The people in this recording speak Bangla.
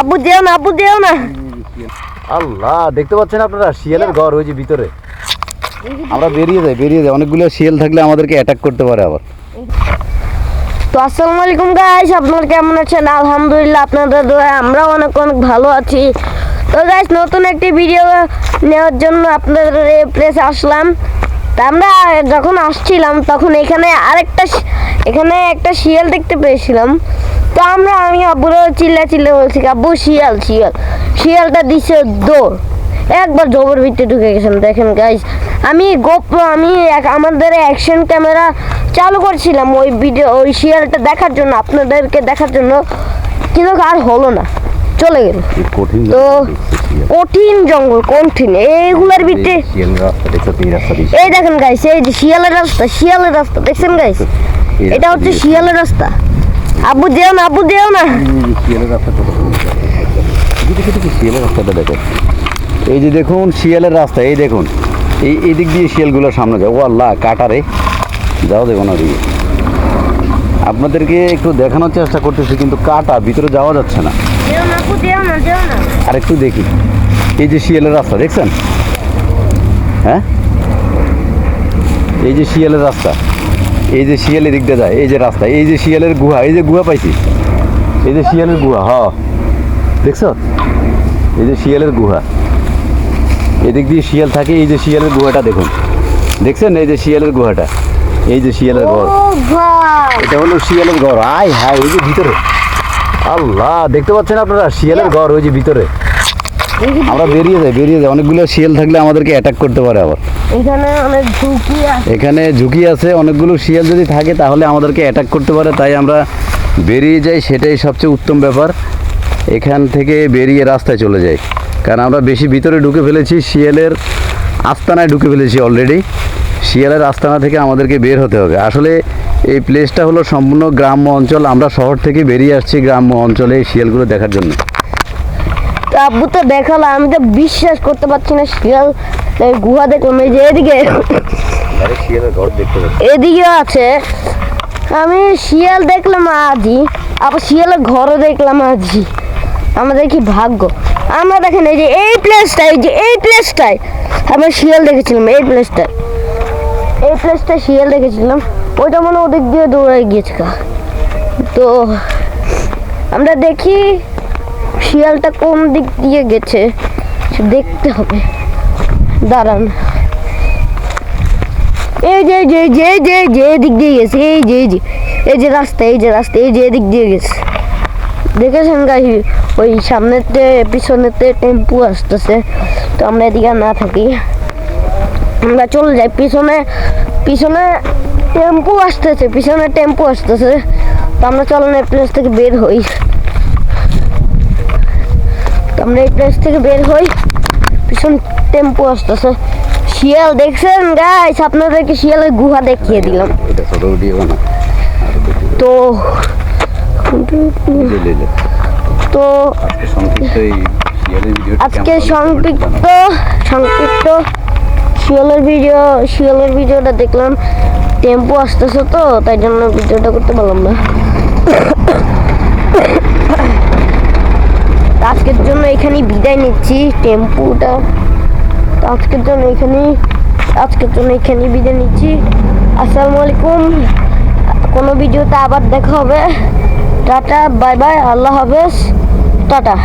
আব্বু যেও না আব্বু যেও না। আল্লাহ দেখতে পাচ্ছেন আপনারা? শিয়ালের ঘর ওই যে ভিতরে। আমরা বেরিয়ে যাই বেরিয়ে যাই। অনেকগুলো শিয়াল থাকলে আমাদেরকে অ্যাটাক করতে পারে আবার। তো আসসালামু আলাইকুম গাইস আপনারা কেমন আছেন? আলহামদুলিল্লাহ আপনাদের দোয়ায় আমরা অনেক অনেক ভালো আছি। তো গাইস নতুন একটি ভিডিও নেওয়ার জন্য আপনাদের প্লেসে আসলাম। তা আমরা যখন আসছিলাম তখন এখানে আরেকটা এখানে একটা শিয়াল দেখতে পেয়েছিলাম। তো আমরা আমি আব্বুরও চিল্লা চিল্লা বলছি আব্বু শিয়াল শিয়াল। শিয়ালটা দিছে দৌড়। একবার জবর ভিতরে ঢুকে গেছেন দেখেন গাইস আমি গোপ আমি এক- আমাদের অ্যাকশন ক্যামেরা চালু করছিলাম ওই ভিডিও ওই শিয়ালটা দেখার জন্য আপনাদেরকে দেখার জন্য। কিন্তু আর হলো না চলে গেল। তো। কঠিন জঙ্গল কঠিন। এইগুলার ভিতরে এই দেখেন গাইস এই যে শিয়ালের রাস্তা শিয়ালের রাস্তা দেখছেন গাইস এটা হচ্ছে শিয়ালের রাস্তা। আব্বু যেও না আব্বু যেও না। শিয়ালের। এদিকে রাস্তাটা দেখো। এই যে দেখুন শিয়ালের রাস্তা এই দেখুন। এই এই দিক দিয়ে শিয়ালগুলো সামনে যায়। ও আল্লাহ কাটারে যাও দেখো না ওদিকে। আপনাদেরকে একটু দেখানোর চেষ্টা করতেছি কিন্তু কাটা ভিতরে যাওয়া যাচ্ছে যেও যেও যেও না। আর একটু দেখি। এই যে শিয়ালের রাস্তা দেখছেন? হ্যাঁ? এই যে শিয়ালের রাস্তা। এই যে শিয়াল এদিক দিয়ে যায় এই যে রাস্তা এই যে শিয়ালের গুহা এই যে গুহা পাইছি। এই যে শিয়ালের গুহা হ। দেখছ? এই যে শিয়ালের গুহা। এদিক দিয়ে শিয়াল থাকে এই যে শিয়ালের গুহাটা দেখুন। দেখছেন? এই যে শিয়ালের গুহাটা। এই যে শিয়ালের ঘর। এটা হলো শিয়ালের ঘর। আয় হায় ওই যে ভিতরে। আল্লাহ দেখতে পাচ্ছেন আপনারা? শিয়ালের ঘর ওই যে ভিতরে। আমরা বেরিয়ে যাই বেরিয়ে যাই। অনেকগুলো শিয়াল থাকলে আমাদেরকে অ্যাটাক করতে পারে আবার। এখানে অনেক ঝুঁকি আছে। এখানে ঝুঁকি আছে অনেকগুলো শিয়াল যদি থাকে তাহলে আমাদেরকে অ্যাটাক করতে পারে তাই আমরা বেরিয়ে যাই সেটাই সবচেয়ে উত্তম ব্যাপার। এখান থেকে বেরিয়ে রাস্তায় চলে যাই। কারণ আমরা বেশি ভিতরে ঢুকে ফেলেছি শিয়ালের আস্তানায় ঢুকে ফেলেছি অলরেডি শিয়ালের আস্তানা থেকে আমাদেরকে বের হতে হবে। আসলে এই প্লেসটা হলো সম্পূর্ণ গ্রাম্য অঞ্চল। আমরা শহর থেকে বেরিয়ে আসছি গ্রাম্য অঞ্চলে এই শিয়ালগুলো দেখার জন্য। তো আব্বু তো দেখাল আমি তো বিশ্বাস করতে পারছি না শিয়াল এই গুহা দেখলাম এই যে এদিকে এদিকে আছে। আমি শিয়াল দেখলাম আজই আবার শিয়ালের ঘরও দেখলাম আজই। আমাদের কি ভাগ্য? আমরা দেখেন এই যে এই প্লেসটাই এই যে এই প্লেসটায় আমরা শিয়াল দেখেছিলাম এই প্লেসটায় এই প্লেসটায় শিয়াল দেখেছিলাম ওইটা মনে ওদিক দিয়ে দৌড়ে গিয়েছে তো আমরা দেখি শিয়ালটা কোন দিক দিয়ে গেছে দেখতে হবে। দাঁড়ান। এই যে যে যে যে যে দিক দিয়ে গেছে। এই যে যে, এই যে রাস্তা, এই যে রাস্তা, এই যে এদিক দিয়ে গেছে। দেখেছেন গাই ওই সামনেতে, পিছনেতে টেম্পু আসতেছে। তো আমরা এদিকে না থাকি। আমরা চলে যাই। পিছনে পিছনে টেম্পু আসতেছে, পিছনে টেম্পু আসতেছে। তো আমরা চলেন এই প্লেস থেকে বের হই। আমরা এই প্লেস থেকে বের হই। পিছন টেম্পু আসতেছে। শিয়াল, দেখছেন? গাইস আপনাদেরকে শিয়ালের গুহা দেখিয়ে দিলাম। তো তো আজকে সংক্ষিপ্ত সংক্ষিপ্ত শিয়ালের ভিডিও শিয়ালের ভিডিওটা দেখলাম। টেম্পো আসতেছে তো, তাই জন্য ভিডিওটা করতে পারলাম না। আজকের জন্য এখানে বিদায় নিচ্ছি। টেম্পুটা আজকের জন্য এখানে আজকের জন্য এখানে বিদায় নিচ্ছি। আসসালামু আলাইকুম। কোনো ভিডিওতে আবার দেখা হবে। টাটা, বাই বাই, আল্লাহ হাফেজ। টাটা।